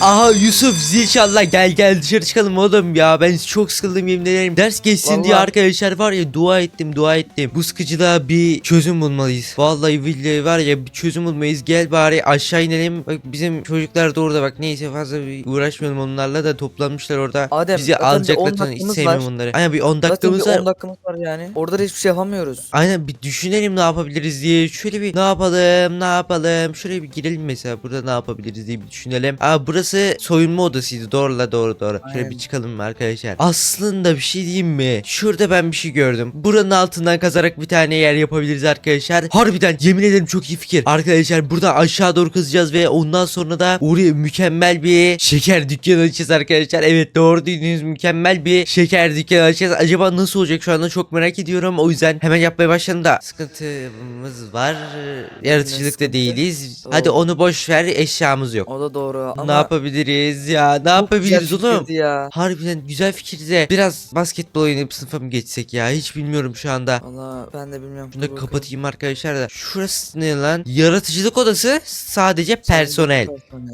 Aha Yusuf zil çal lan gel gel dışarı çıkalım oğlum ya ben çok sıkıldım yemin ederim. Ders geçsin diye Vallahi. arkadaşlar var ya dua ettim dua ettim. Bu sıkıcılığa bir çözüm bulmalıyız. Vallahi billahi var ya bir çözüm bulmalıyız. Gel bari aşağı inelim. Bak bizim çocuklar da orada bak neyse fazla uğraşmayalım onlarla da toplanmışlar orada. Adem, Bizi alacaklar 10 sana hiç dakikamız sevmiyorum var. onları. Aynen bir 10 Zaten bir dakikamız var. 10 dakikamız var yani. Orada da hiçbir şey yapamıyoruz. Aynen bir düşünelim ne yapabiliriz diye. Şöyle bir ne yapalım ne yapalım. Şuraya bir girelim mesela. Burada ne yapabiliriz diye bir düşünelim. Aa burası soyunma odasıydı. Doğru la doğru doğru. Şöyle Aynen. bir çıkalım arkadaşlar. Aslında bir şey diyeyim mi? Şurada ben bir şey gördüm. Buranın altından kazarak bir tane yer yapabiliriz arkadaşlar. Harbiden yemin ederim çok iyi fikir. Arkadaşlar buradan aşağı doğru kazacağız ve ondan sonra da oraya mükemmel bir şeker dükkanı açacağız arkadaşlar. Evet doğru duydunuz mükemmel bir şeker dükkanı açacağız. Acaba nasıl olacak şu anda çok merak ediyorum. O yüzden hemen yapmaya başladım da sıkıntımız var. Yaratıcılıkta sıkıntı? değiliz. Hadi onu boş ver eşyamız yok. O da doğru ama ne yapabiliriz ya? Ne yapabiliriz güzel oğlum? fikirdi ya. Harbiden güzel fikir de biraz basketbol oynayıp sınıfa mı geçsek ya? Hiç bilmiyorum şu anda. Valla ben de bilmiyorum. Dur da kapatayım arkadaşlar da. Şurası ne lan? Yaratıcılık odası sadece personel.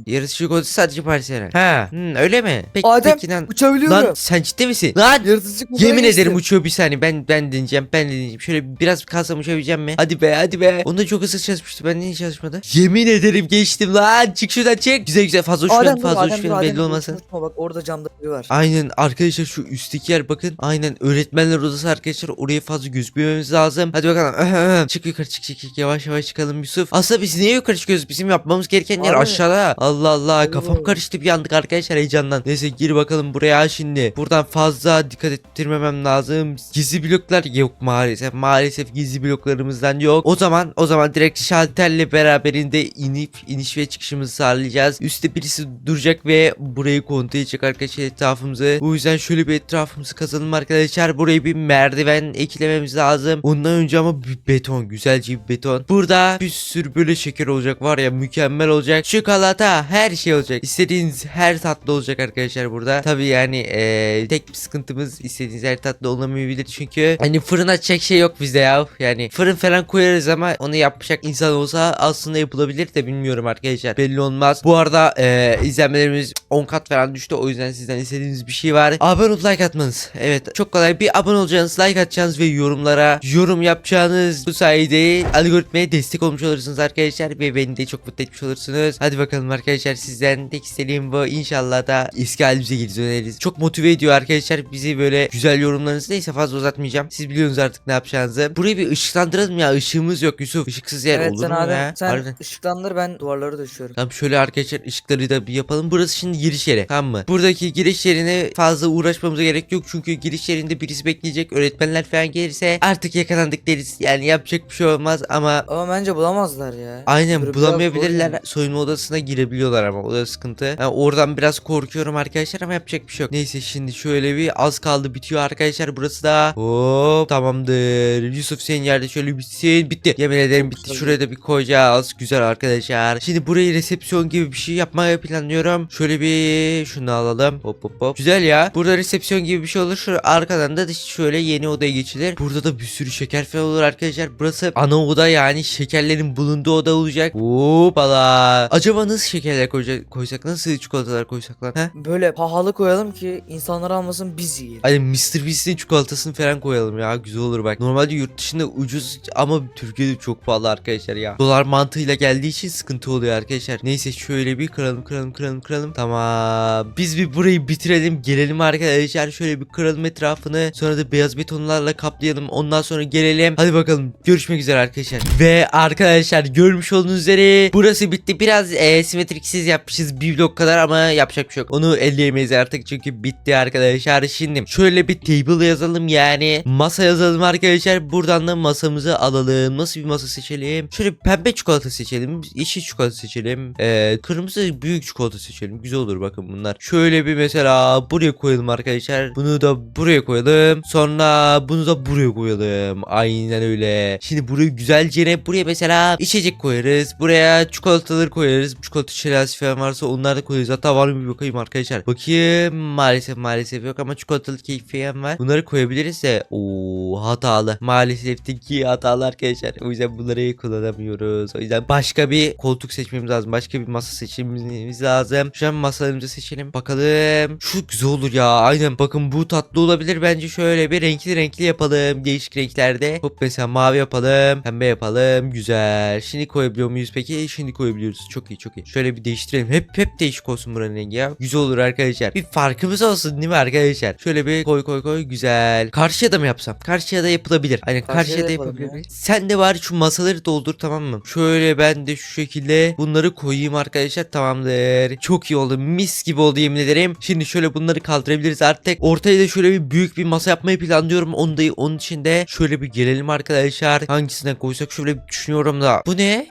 Yaratıcılık odası sadece personel. Ha, hmm, öyle mi? Peki, Adem peki lan. uçabiliyorum. Lan sen ciddi misin? Lan Yaratıcı kodaya Yemin ederim uçuyor bir saniye. Ben ben deneyeceğim. Ben deneyeceğim. Şöyle biraz kalsam uçabileceğim mi? Hadi be hadi be. Onda çok hızlı çalışmıştı. Ben niye çalışmadı? Yemin ederim geçtim lan. Çık şuradan çık. Güzel güzel fazla uçmayın. Adem dur, Fazla uçmayın Adem belli olmasın. Bak orada camda biri var. Aynen arkadaşlar şu üstteki yer bakın. Aynen öğretmenler odası arkadaşlar. Oraya fazla gözükmememiz lazım. Hadi bakalım. çık yukarı çık çık çık. Yavaş yavaş çıkalım Yusuf. Aslında biz niye yukarı çıkıyoruz? Bizim yapmamız gereken yer Abi. aşağıda. Allah Allah kafam karıştı bir anlık arkadaşlar heyecandan. Neyse gir bakalım buraya şimdi. Buradan fazla dikkat ettirmemem lazım. Gizli bloklar yok maalesef. Maalesef gizli bloklarımızdan yok. O zaman o zaman direkt şalterle beraberinde inip iniş ve çıkışımızı sağlayacağız. Üstte birisi duracak ve burayı kontrol edecek arkadaşlar etrafımızı. Bu yüzden şöyle bir etrafımızı kazalım arkadaşlar. Buraya bir merdiven eklememiz lazım. Ondan önce ama bir beton. Güzelce bir beton. Burada bir sürü böyle şeker olacak var ya mükemmel olacak. Çikolata her şey olacak. İstediğiniz her tatlı olacak arkadaşlar burada. Tabii yani eee, tek bir sıkıntımız istediğiniz her tatlı olamayabilir çünkü hani fırın açacak şey yok bizde ya. Yani fırın falan koyarız ama onu yapacak insan olsa aslında yapılabilir de bilmiyorum arkadaşlar. Belli olmaz. Bu arada eee, izlenmelerimiz 10 kat falan düştü. O yüzden sizden istediğiniz bir şey var. Abone olup like atmanız. Evet çok kolay. Bir abone olacaksınız, like atacaksınız ve yorumlara yorum yapacağınız bu sayede algoritmaya destek olmuş olursunuz arkadaşlar ve beni de çok mutlu etmiş olursunuz. Hadi bakalım arkadaşlar sizden tek istediğim bu. İnşallah da eski halimize geri döneriz. Çok motive ediyor arkadaşlar bizi böyle güzel yorumlarınız. Neyse fazla uzatmayacağım. Siz biliyorsunuz artık ne yapacağınızı. Burayı bir ışıklandıralım ya. Işığımız yok Yusuf. Işıksız yer Evet olur mu ya? sen Harbiden. ışıklandır ben duvarları döşüyorum. Tamam şöyle arkadaşlar ışıkları da bir yapalım. Burası şimdi giriş yeri. Tamam mı? Buradaki giriş yerine fazla uğraşmamıza gerek yok. Çünkü giriş yerinde birisi bekleyecek. Öğretmenler falan gelirse artık yakalandık deriz. Yani yapacak bir şey olmaz ama Ama bence bulamazlar ya. Aynen biraz bulamayabilirler. Soyunma odasına girebiliyorlar ama o da sıkıntı. Yani oradan biraz korkuyorum arkadaşlar ama yapacak bir şey yok. Neyse şimdi şöyle bir az kaldı bitiyor arkadaşlar. Burası da hop tamamdır. Yusuf senin yerde şöyle bitsin. Bitti. Yemin ederim bitti. Şuraya da bir koyacağız. Güzel arkadaşlar. Şimdi burayı resepsiyon gibi bir şey yapmayı planlıyorum. Şöyle bir şunu alalım. Hop hop hop. Güzel ya. Burada resepsiyon gibi bir şey olur. Şu arkadan da şöyle yeni odaya geçilir. Burada da bir sürü şeker falan olur arkadaşlar. Burası ana oda yani şekerlerin bulunduğu oda olacak. Hoppala. Acaba nasıl şekerler koyacak, koysak? Nasıl çikolatalar koysak lan? He? Böyle pahalı koyalım ki insanlar almasın biz yiyelim. Hani Mr. Beast'in çikolatasını falan koyalım ya. Güzel olur bak. Normalde yurt dışında ucuz ama Türkiye'de çok pahalı arkadaşlar ya. Dolar mantığıyla geldiği için sıkıntı oluyor arkadaşlar. Neyse şöyle bir kıralım kıralım kıralım kıralım. Tamam. Biz bir burayı bitirelim. Gelelim arkadaşlar. Şöyle bir kıralım etrafını. Sonra da beyaz betonlarla kaplayalım. Ondan sonra gelelim. Hadi bakalım. Görüşmek üzere arkadaşlar. Ve arkadaşlar görmüş olduğunuz üzere burası bitti. Biraz e, simetriksiz yapmışız bir blok kadar ama yapacak bir şey yok. Onu elleyemeyiz artık çünkü bitti arkadaşlar. Şimdi şöyle bir table yazalım yani masa yazalım arkadaşlar. Buradan da masamızı alalım. Nasıl bir masa seçelim? Şöyle pembe çikolata seçelim. Yeşil çikolata seçelim. Ee, kırmızı büyük çikolata seçelim. Güzel olur bakın bunlar. Şöyle bir mesela buraya koyalım arkadaşlar. Bunu da buraya koyalım. Sonra bunu da buraya koyalım. Aynen öyle. Şimdi burayı güzelce ne? Buraya mesela içecek koyarız. Buraya çikolataları koyarız. Çikolata şelalesi falan varsa onları da koyarız. Hatta var mı bir bakayım arkadaşlar. Bakayım. Maalesef maalesef yok ama çikolatalı kek falan var. Bunları koyabiliriz de. Oo hatalı. Maalesef ki hatalı arkadaşlar. O yüzden bunları kullanamıyoruz. O yüzden başka bir koltuk seçmemiz lazım. Başka bir masa seçmemiz lazım. Şu an masalarımızı seçelim. Bakalım. Şu güzel olur ya. Aynen bakın bu tatlı olabilir. Bence şöyle bir renkli renkli yapalım. Değişik renklerde. Hop mesela mavi yapalım. Pembe yapalım. Güzel. Şimdi koyabiliyor muyuz peki? Şimdi koyabiliyoruz. Çok iyi çok iyi. Şöyle bir değiştirelim. Hep hep değişik olsun buranın rengi ya. Güzel olur arkadaşlar. Bir farkımız olsun değil mi arkadaşlar? Şöyle bir koy koy koy. Güzel. Karşıya da mı yapsam? Karşıya da yapılabilir. Aynen Karşıya karşıya da yapabilir. ya. Sen de var şu masaları doldur tamam mı? Şöyle ben de şu şekilde bunları koyayım arkadaşlar tamamdır. Çok iyi oldu mis gibi oldu yemin ederim. Şimdi şöyle bunları kaldırabiliriz artık. Ortaya da şöyle bir büyük bir masa yapmayı planlıyorum. Onu da onun için de şöyle bir gelelim arkadaşlar. Hangisine koysak şöyle bir düşünüyorum da. Bu ne?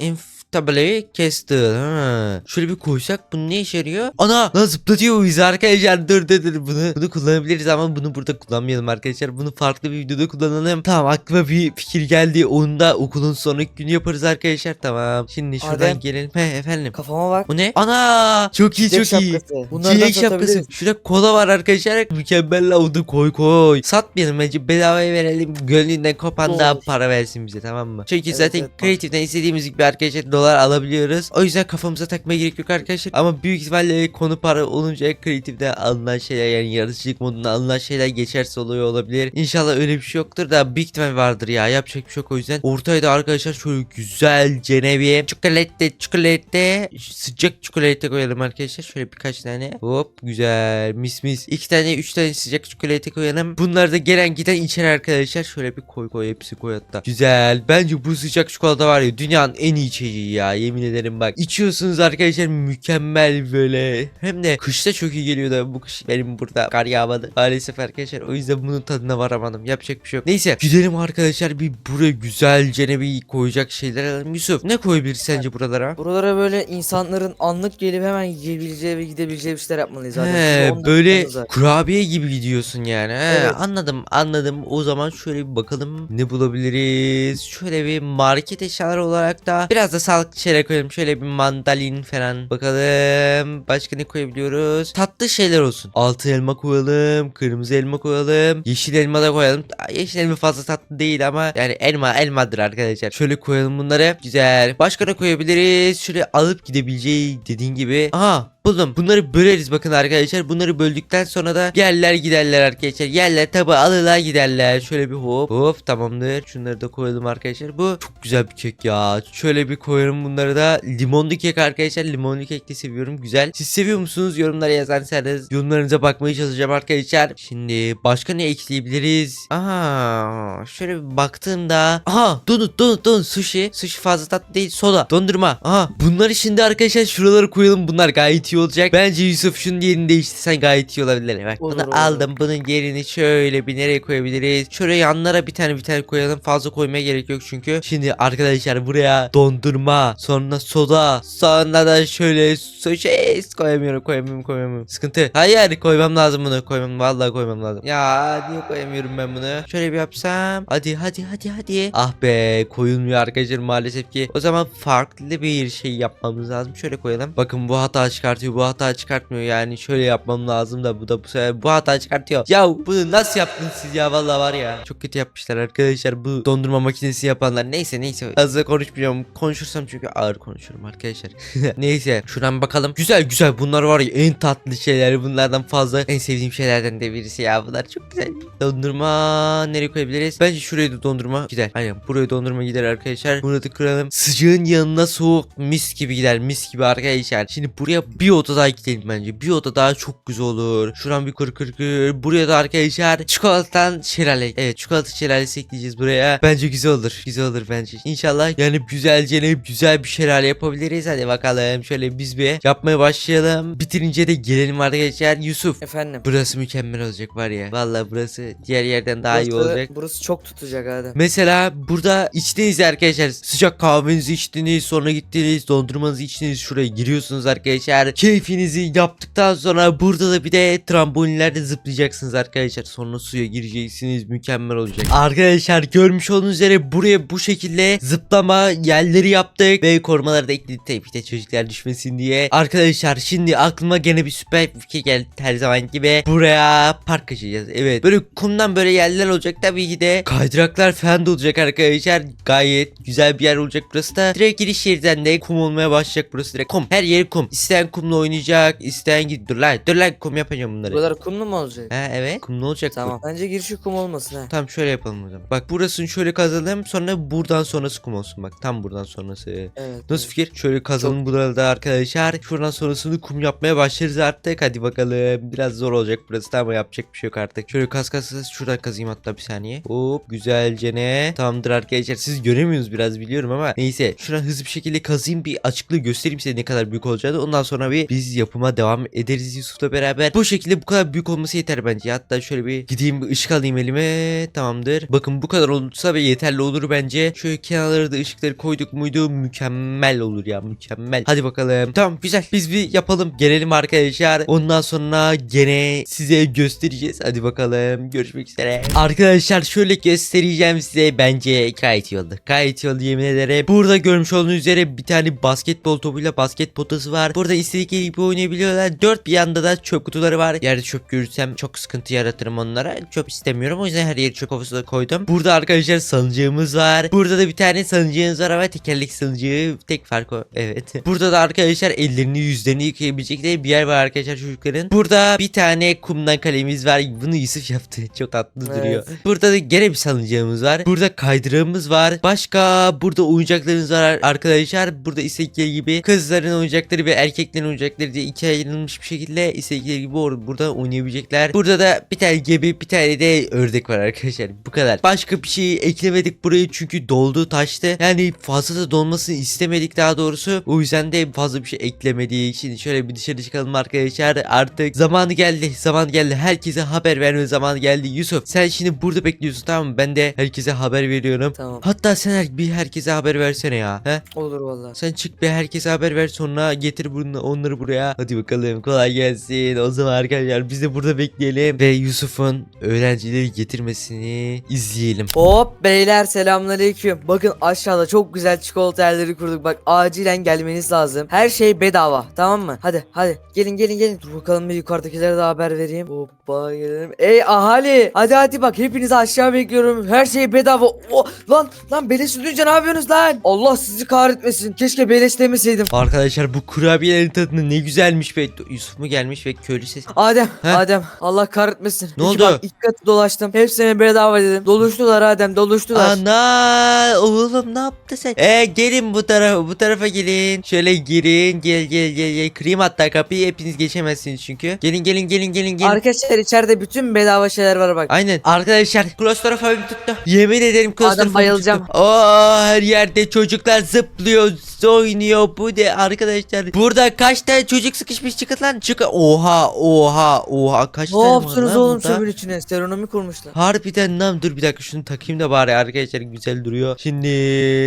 Tableyi kesti. Ha. Şöyle bir koysak bu ne işe yarıyor? Ana lan zıplatıyor bizi arkadaşlar. Dur dur dur bunu. Bunu kullanabiliriz ama bunu burada kullanmayalım arkadaşlar. Bunu farklı bir videoda kullanalım. Tamam aklıma bir fikir geldi. Onu da okulun sonraki günü yaparız arkadaşlar. Tamam. Şimdi şuradan Adem. gelelim. He efendim. Kafama bak. Bu ne? Ana! Çok iyi Çilek çok iyi. Bunlardan Çilek şapkası. Şurada kola var arkadaşlar. Mükemmel oldu koy koy. Satmayalım bence bedavaya verelim. Gönlünden kopan daha para versin bize tamam mı? Çünkü Evet, zaten evet, kreatiften istediğimiz gibi arkadaşlar dolar alabiliyoruz. O yüzden kafamıza takmaya gerek yok arkadaşlar. Ama büyük ihtimalle konu para olunca kreatiften alınan şeyler yani yaratıcılık modunda alınan şeyler geçerse oluyor olabilir. İnşallah öyle bir şey yoktur da büyük ihtimal vardır ya. Yapacak bir şey yok o yüzden. Ortaya da arkadaşlar şöyle güzel cenevi çikolata çikolata sıcak çikolata koyalım arkadaşlar. Şöyle birkaç tane. Hop güzel mis mis. İki tane üç tane sıcak çikolata koyalım. Bunlar da gelen giden içer arkadaşlar. Şöyle bir koy koy hepsi koy hatta. Güzel. Bence bu sıcak çikolata var ya dünyanın en iyi içeceği ya. Yemin ederim bak. İçiyorsunuz arkadaşlar mükemmel böyle. Hem de kışta çok iyi geliyor da bu kış benim burada kar yağmadı. Maalesef arkadaşlar o yüzden bunun tadına varamadım. Yapacak bir şey yok. Neyse gidelim arkadaşlar bir buraya güzelce bir koyacak şeyler alalım. Yusuf ne koyabiliriz sence buralara? Buralara böyle insanların anlık gelip hemen yiyebileceği ve gidebileceği bir şeyler yapmalıyız zaten. He, böyle kurabiye gibi gidiyorsun yani. He, Evet. Anladım anladım. O zaman şöyle bir bakalım ne bulabiliriz. Şöyle bir market eşyaları olarak da biraz da sağlıklı şeyler koyalım. Şöyle bir mandalin falan bakalım. Başka ne koyabiliyoruz? Tatlı şeyler olsun. Altı elma koyalım. Kırmızı elma koyalım. Yeşil elma da koyalım. Yeşil elma fazla tatlı değil ama yani elma elmadır arkadaşlar. Şöyle koyalım bunları. Güzel. Başka ne koyabiliriz? Şöyle alıp gidebileceği dediğin gibi. Aha Buldum. Bunları böleriz bakın arkadaşlar. Bunları böldükten sonra da yerler giderler arkadaşlar. Yerler tabi alırlar giderler. Şöyle bir hop hop tamamdır. Şunları da koyalım arkadaşlar. Bu çok güzel bir kek ya. Şöyle bir koyalım bunları da. Limonlu kek arkadaşlar. Limonlu kek seviyorum. Güzel. Siz seviyor musunuz? Yorumlara yazarsanız yorumlarınıza bakmaya çalışacağım arkadaşlar. Şimdi başka ne ekleyebiliriz? Aha şöyle bir baktığımda. Aha donut donut donut sushi. Sushi fazla tatlı değil. Soda. Dondurma. Aha bunları şimdi arkadaşlar şuralara koyalım. Bunlar gayet iyi olacak. Bence Yusuf şunun yerini değiştirsen gayet iyi olabilir. Bak Olur, bunu olur. aldım. Bunun yerini şöyle bir nereye koyabiliriz? Şöyle yanlara bir tane bir tane koyalım. Fazla koymaya gerek yok çünkü. Şimdi arkadaşlar buraya dondurma, sonra soda, sonra da şöyle sushi koyamıyorum, koyamıyorum, koyamıyorum. Sıkıntı. Hayır koymam lazım bunu. Koymam vallahi koymam lazım. Ya niye koyamıyorum ben bunu? Şöyle bir yapsam. Hadi hadi hadi hadi. Ah be koyulmuyor arkadaşlar maalesef ki. O zaman farklı bir şey yapmamız lazım. Şöyle koyalım. Bakın bu hata çıkartıyor. Bu hata çıkartmıyor yani. Şöyle yapmam lazım da bu da bu sefer bu hata çıkartıyor. Ya bunu nasıl yaptınız siz ya vallahi var ya. Çok kötü yapmışlar arkadaşlar bu dondurma makinesi yapanlar. Neyse neyse. Fazla konuşmayacağım. Konuşursam çünkü ağır konuşurum arkadaşlar. neyse şuradan bakalım. Güzel güzel bunlar var ya en tatlı şeyler. Bunlardan fazla en sevdiğim şeylerden de birisi ya. Bunlar çok güzel. Dondurma nereye koyabiliriz? Bence şuraya da dondurma gider. Aynen buraya dondurma gider arkadaşlar. Bunu da kıralım. Sıcağın yanına soğuk mis gibi gider. Mis gibi arkadaşlar. Şimdi buraya bir oda daha gidelim bence. Bir oda daha çok güzel olur. Şuran bir kır kır kır. Buraya da arkadaşlar çikolatadan şelale. Evet çikolata şelalesi ekleyeceğiz buraya. Bence güzel olur. Güzel olur bence. İnşallah yani güzelce ne güzel bir şelale yapabiliriz. Hadi bakalım. Şöyle biz bir yapmaya başlayalım. Bitirince de gelelim arkadaşlar. Yusuf. Efendim. Burası mükemmel olacak var ya. Vallahi burası diğer yerden daha iyi burası, olacak. Burası çok tutacak Adem. Mesela burada içtiniz arkadaşlar sıcak kahvenizi içtiniz sonra gittiniz dondurmanızı içtiniz şuraya giriyorsunuz arkadaşlar keyfinizi yaptıktan sonra burada da bir de trambolinlerde zıplayacaksınız arkadaşlar. Sonra suya gireceksiniz mükemmel olacak. Arkadaşlar görmüş olduğunuz üzere buraya bu şekilde zıplama yerleri yaptık ve korumaları da ekledik. Tabii de çocuklar düşmesin diye. Arkadaşlar şimdi aklıma gene bir süper fikir geldi her zaman gibi. Buraya park açacağız. Evet böyle kumdan böyle yerler olacak tabii ki de. Kaydıraklar falan da olacak arkadaşlar. Gayet güzel bir yer olacak burası da. Direkt giriş yerden de kum olmaya başlayacak burası direkt. Kum her yeri kum. İsteyen kumla kumla oynayacak. İsteyen git. Dur lan dur lan kum yapacağım Bu bunları. kadar kumlu mu olacak? Ha evet kumlu olacak bu. Tamam. Bence girişi kum olmasın ha. Tamam şöyle yapalım o zaman. Bak burasını şöyle kazalım sonra buradan sonrası kum olsun bak. Tam buradan sonrası. Evet. Nasıl fikir? Şöyle kazalım burada arkadaşlar. Şuradan sonrasını kum yapmaya başlarız artık. Hadi bakalım. Biraz zor olacak burası da ama yapacak bir şey yok artık. Şöyle kaz kaz kaz. Şuradan kazayım hatta bir saniye. Hop güzelce ne? Tamamdır arkadaşlar. Siz göremiyorsunuz biraz biliyorum ama neyse. Şuradan hızlı bir şekilde kazayım bir açıklığı göstereyim size ne kadar büyük olacağını. Ondan sonra bir biz yapıma devam ederiz Yusuf'la beraber. Bu şekilde bu kadar büyük olması yeter bence. Hatta şöyle bir gideyim ışık alayım elime. Tamamdır. Bakın bu kadar olursa ve yeterli olur bence. Şöyle kenarlara da ışıkları koyduk muydu mükemmel olur ya mükemmel. Hadi bakalım. Tamam güzel. Biz bir yapalım. Gelelim arkadaşlar. Ondan sonra gene size göstereceğiz. Hadi bakalım. Görüşmek üzere. Arkadaşlar şöyle göstereceğim size. Bence gayet iyi oldu. Gayet iyi oldu yemin ederim. Burada görmüş olduğunuz üzere bir tane basketbol topuyla basket potası var. Burada istedikleri gibi oynayabiliyorlar. Dört bir yanda da çöp kutuları var. Yerde çöp görürsem çok sıkıntı yaratırım onlara. Çöp istemiyorum. O yüzden her yeri çöp da koydum. Burada arkadaşlar salıncağımız var. Burada da bir tane salıncağımız var ama tekerlek salıncığı tek fark o. Evet. Burada da arkadaşlar ellerini yüzlerini yıkayabilecekleri bir yer var arkadaşlar çocukların. Burada bir tane kumdan kalemiz var. Bunu Yusuf yaptı. Çok tatlı Evet. duruyor. Burada da gene bir salıncağımız var. Burada kaydırağımız var. Başka burada oyuncaklarımız var arkadaşlar. Burada istedikleri gibi kızların oyuncakları ve erkeklerin oyuncakları diye ikiye ayrılmış bir şekilde istedikleri gibi or- burada oynayabilecekler. Burada da bir tane gemi bir tane de ördek var arkadaşlar. Bu kadar. Başka bir şey eklemedik burayı çünkü doldu taştı. Yani fazla da dolmasını istemedik daha doğrusu. O yüzden de fazla bir şey eklemedik. Şimdi şöyle bir dışarı çıkalım arkadaşlar. Artık zamanı geldi. Zaman geldi. Herkese haber verme zamanı geldi. Yusuf sen şimdi burada bekliyorsun tamam mı? Ben de herkese haber veriyorum. Tamam. Hatta sen her- bir herkese haber versene ya. He? Olur valla. Sen çık bir herkese haber ver sonra getir bunu, onları buraya. Hadi bakalım kolay gelsin. O zaman arkadaşlar biz de burada bekleyelim. Ve Yusuf'un öğrencileri getirmesini izleyelim. Hop beyler selamünaleyküm. Bakın aşağıda çok güzel çikolata yerleri kurduk. Bak acilen gelmeniz lazım. Her şey bedava tamam mı? Hadi hadi gelin gelin gelin. Dur bakalım bir yukarıdakilere de haber vereyim. Hoppa gelelim. Ey ahali hadi hadi bak hepinizi aşağı bekliyorum. Her şey bedava. Oh, lan lan beleş ödünce ne yapıyorsunuz lan? Allah sizi kahretmesin. Keşke beleş demeseydim. Arkadaşlar bu kurabiyelerin tadı ne güzelmiş be. Yusuf mu gelmiş ve köylü ses. Adem, Heh. Adem Allah kahretmesin. Ne oldu? Bak, iki katı dolaştım. Hepsine bedava dedim. Doluştular Adem, doluştular. Ana oğlum ne yaptı sen? E gelin bu tarafa bu tarafa gelin. Şöyle girin gel gel gel gel. Kırayım hatta kapıyı hepiniz geçemezsiniz çünkü. Gelin gelin gelin gelin gelin. Arkadaşlar içeride bütün bedava şeyler var bak. Aynen. Arkadaşlar klostrofobim tuttu. Yemin ederim klostrofobim bayılacağım. tuttu. Oo, her yerde çocuklar zıplıyor, oynuyor. Bu ne arkadaşlar? Burada kaç tane çocuk sıkışmış çıkın lan. Çıkın. Oha oha oha kaç Ne tane var yaptınız lan oğlum burada? çöpün içine? Seronomi kurmuşlar. Harbiden lan dur bir dakika şunu takayım da bari arkadaşlar güzel duruyor. Şimdi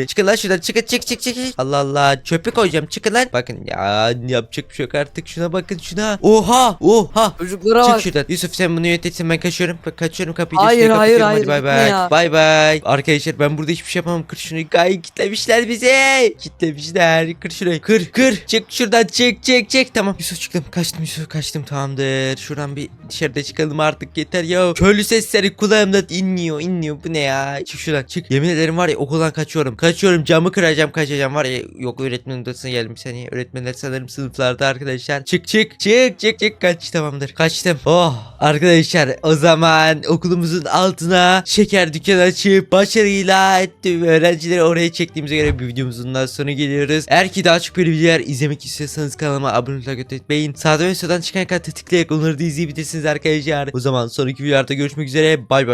çıkın lan şuradan çıkın çık çık çık. çık. Allah Allah çöpü koyacağım çıkın lan. Bakın ya yapacak bir şey yok artık şuna bakın şuna. Oha oha. Çocuklara Çık bak. şuradan. Yusuf sen bunu yönetirsin ben kaçıyorum. Bak, kaçıyorum kapıyı da Hayır, şuraya hayır, kapatıyorum. hayır, Hadi bay bay. Bay bay. Arkadaşlar ben burada hiçbir şey yapamam. Kır şunu. Gay kitlemişler bizi. Kitlemişler. Kır şurayı. Kır kır. Çık şuradan çık çık çık. Tamam Yusuf çıktım. Kaçtım Yusuf kaçtım tamamdır. Şuradan bir dışarıda çıkalım artık yeter ya. Köylü sesleri kulağımda inliyor inliyor. Bu ne ya? Çık şuradan çık. Yemin ederim var ya okuldan kaçıyorum. Kaçıyorum camı kıracağım kaçacağım var ya. Yok öğretmen odasına geldim seni. Öğretmenler sanırım sınıflarda arkadaşlar. Çık çık çık çık çık kaç tamamdır. Kaçtım. Oh arkadaşlar o zaman okulumuzun altına şeker dükkanı açıp başarıyla ettim. Öğrencileri oraya çektiğimize göre bir videomuzun daha sonu geliyoruz. Eğer ki daha çok böyle videolar izlemek istiyorsanız kanalıma abone olmayı unutmayın. Sağda ve soldan çıkan kartı tıklayarak onları da izleyebilirsiniz arkadaşlar. O zaman sonraki videolarda görüşmek üzere. Bay bay.